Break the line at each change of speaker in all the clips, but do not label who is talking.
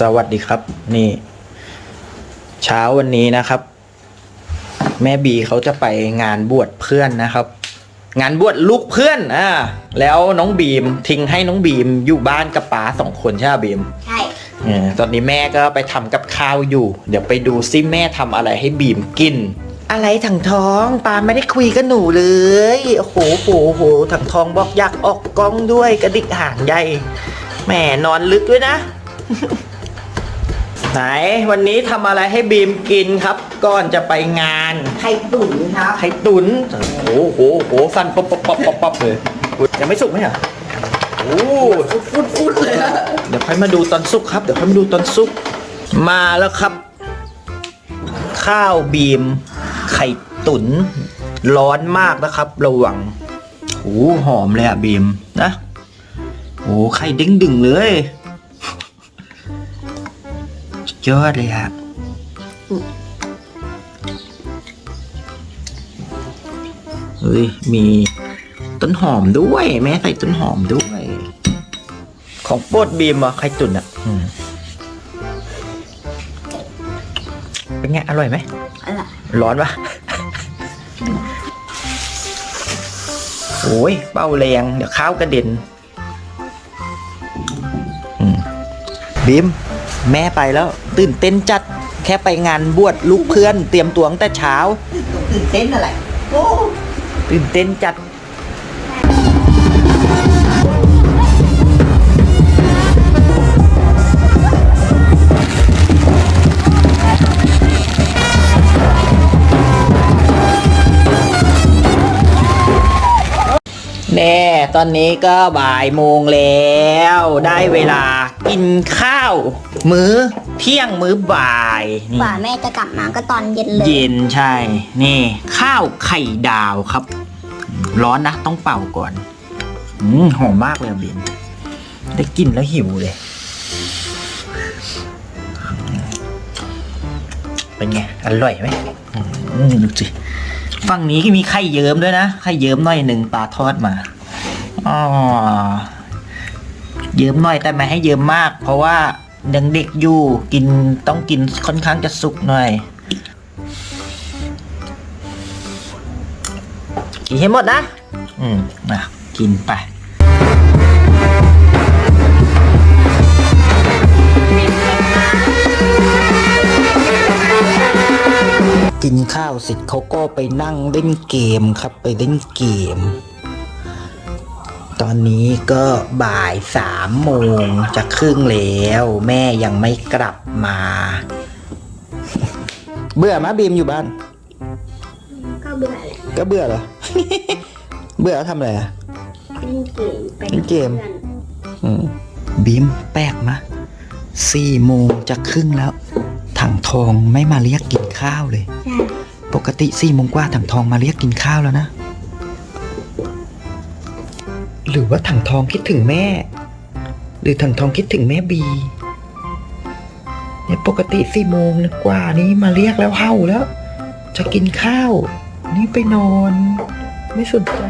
สวัสดีครับ นี่ เช้าวันนี้นะครับ แม่บีเขาจะไปงานบวชเพื่อนนะครับ งานบวชลูกเพื่อนอ่าแล้วน้องบีมทิ้งให้น้องบีมอยู่บ้านกับป๋าสองคนใช่ไหมบีม
ใช่
เออตอนนี้แม่ก็ไปทำกับข้าวอยู่ เดี๋ยวไปดูซิแม่ทำอะไรให้บีมกิน อะไรถังทองปาไม่ได้คุยกับหนูเลยโอ้โหโหโหถังทองบอกอยากออกกล้องด้วยกระดิกหางใหญ่แหมนอนลึกด้วยนะ ไหนวันนี้ทำอะไรให้บีมกินครับ ก่อนจะไปงาน
ไข่ตุ๋นครับ
ไข่ตุนโอ้โหโหฟันป๊อปป๊อปป๊อปป๊อปป๊อปเลยยังไม่สุกไหมอะโอ้
ฟุดฟุดเลยอะ
เดี๋ยวค่อยมาดูตอนสุกครับ เดี๋ยวค่อยมาดูตอนสุกมาแล้วครับ ข้าวบีม ไข่ตุนร้อนมากนะครับ ระวังโอ้หอมเลยอะบีมนะโอ้ไข่เด้งดึงเลยสุด ยอดเลยอะเฮ้ยมีต้นหอมด้วย แม่ใส่ต้นหอมด้วย ของโปรดบีมอะไข่ตุนอะอืมเป็นไง อร่อยไหม
อะไร
ร้อนปะโอ้ยเป้าแรง เดี๋ยวข้าวกระเด็นอืมบีม แม่ไปแล้ว ตื่นเต้นจัดแค่ไปงานบวชลูกเพื่อน เตรียมตัวตั้งแต่เช้า
ตื่นเต้นอะไรโอ้
ตื่นเต้นจัด แน่ตอนนี้ก็บ่ายโมงแล้ว ได้เวลากินข้าว มื้อเที่ยงมื้อบ่ายนี่
กว่าแม่จะกลับมาก็ตอนเย็นเลย
เย็นใช่ นี่ ข้าวไข่ดาวครับ ร้อนนะ ต้องเป่าก่อนอืมหอมมากเลยอะเบนได้กลินแล้วหิวเลย เป็นไง อร่อยไหมอืมดูสิ ฝั่งนี้ก็มีไข่เยิ้มด้วยนะ ไข่เยิ้มหน่อยหนึ่งปลาทอดมาอ๋อเยิ้มหน่อยแต่ไม่ให้เยิ้มมาก เพราะว่ายังเด็กอยู่กินต้องกินค่อนข้างจะสุกหน่อย กินให้หมดนะ อืมนะกินไป กินข้าวเสร็จเขาก็ไปนั่งเล่นเกมครับไปเล่นเกม ตอนนี้ก็บ่ายสามโมงจะครึ่งแล้ว แม่ยังไม่กลับมา เบื่อไหมบีมอยู่บ้าน
ก็เบื่อแหละ
ก็เบื่อเหรอ เบื่อแล้วทำอะไรอะ
เล่นเกมไป
เล่นเกมอืมบีมแปลกมะสี่โมงจะครึ่งแล้ว ถังทองไม่มาเรียกกินข้าวเลย
ใช่
ปกติสี่โมงกว่าถังทองมาเรียกกินข้าวแล้วนะ หรือว่าถังทองคิดถึงแม่ หรือถังทองคิดถึงแม่บีเนี่ยปกติสี่โมงกว่านี้มาเรียกแล้วเห่าแล้ว จะกินข้าว นี่ไปนอน ไม่สนใจ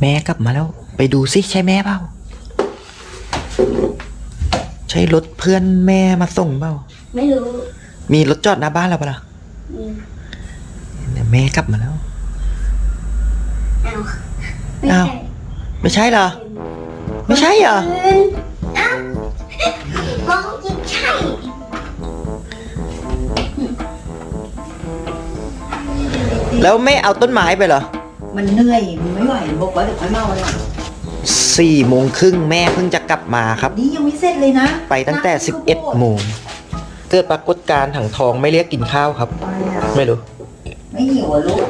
แม่กลับมาแล้ว ไปดูสิใช่แม่เปล่า ช่รถเพื่อนแม่มาส่งเปล่า
ไม่รู้
มีรถจอดหน้าบ้านเราปะล่ะ
อืม
เดี๋ยวแม่กลับมาแล้ว
เอาไม่
อ้า
ใช่
วไม่ใช่เหรอ ไม่ใช่เหรอ
อืมเอ้ามองยิงใช่
แล้วไม่เอาต้นไม้ไปเหรอ
มันเหนื่อย มันไม่ไหวบอกว่าเดี๋ยวค่อยมาวันหลัง
สี่โมงครึ่งแม่เพิ่งจะกลับมาครับ
นี่ยังไม่เสร็จเลยนะ
ไปตั้งแต่สิบเอ็ดโมงเกิดปรากฏการณ์ถังทองไม่เรียกกินข้าวครับ
ไปอะ
ไม่รู้
ไม่หิวอะลูก